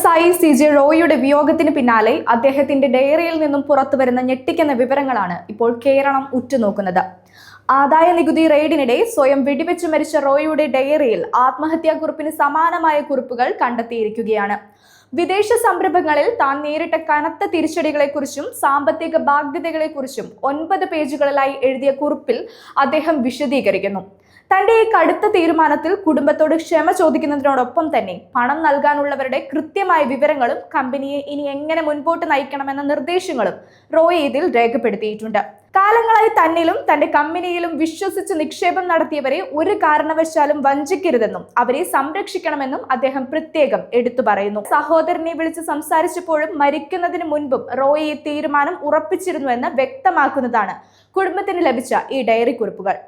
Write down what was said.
വ്യവസായി C J റോയിയുടെ വിയോഗത്തിന് പിന്നാലെ അദ്ദേഹത്തിന്റെ ഡയറിയിൽ നിന്നും പുറത്തുവരുന്ന ഞെട്ടിക്കുന്ന വിവരങ്ങളാണ് ഇപ്പോൾ കേരളം ഉറ്റുനോക്കുന്നത്. ആദായ നികുതി റെയ്ഡിനിടെ സ്വയം വെടിവെച്ച് മരിച്ച റോയിയുടെ ഡയറിയിൽ ആത്മഹത്യാ കുറിപ്പിന് സമാനമായ കുറിപ്പുകൾ കണ്ടെത്തിയിരിക്കുകയാണ്. വിദേശ സംരംഭങ്ങളിൽ താൻ നേരിട്ട കനത്ത തിരിച്ചടികളെക്കുറിച്ചും സാമ്പത്തിക ബാധ്യതകളെക്കുറിച്ചും ഒൻപത് പേജുകളിലായി എഴുതിയ കുറിപ്പിൽ അദ്ദേഹം വിശദീകരിക്കുന്നു. തന്റെ ഈ കടുത്ത തീരുമാനത്തിൽ കുടുംബത്തോട് ക്ഷമ ചോദിക്കുന്നതിനോടൊപ്പം തന്നെ പണം നൽകാനുള്ളവരുടെ കൃത്യമായ വിവരങ്ങളും കമ്പനിയെ ഇനി എങ്ങനെ മുൻപോട്ട് നയിക്കണമെന്ന നിർദ്ദേശങ്ങളും റോയ് ഇതിൽ രേഖപ്പെടുത്തിയിട്ടുണ്ട്. കാലങ്ങളായി തന്നിലും തന്റെ കമ്പനിയിലും വിശ്വസിച്ച് നിക്ഷേപം നടത്തിയവരെ ഒരു കാരണവശാലും വഞ്ചിക്കരുതെന്നും അവരെ സംരക്ഷിക്കണമെന്നും അദ്ദേഹം പ്രത്യേകം എടുത്തു പറയുന്നു. സഹോദരനെ വിളിച്ച് സംസാരിച്ചപ്പോഴും മരിക്കുന്നതിന് മുൻപും റോയ് ഈ തീരുമാനം ഉറപ്പിച്ചിരുന്നുവെന്ന് വ്യക്തമാക്കുന്നതാണ് കുടുംബത്തിന് ലഭിച്ച ഈ ഡയറി കുറിപ്പുകൾ.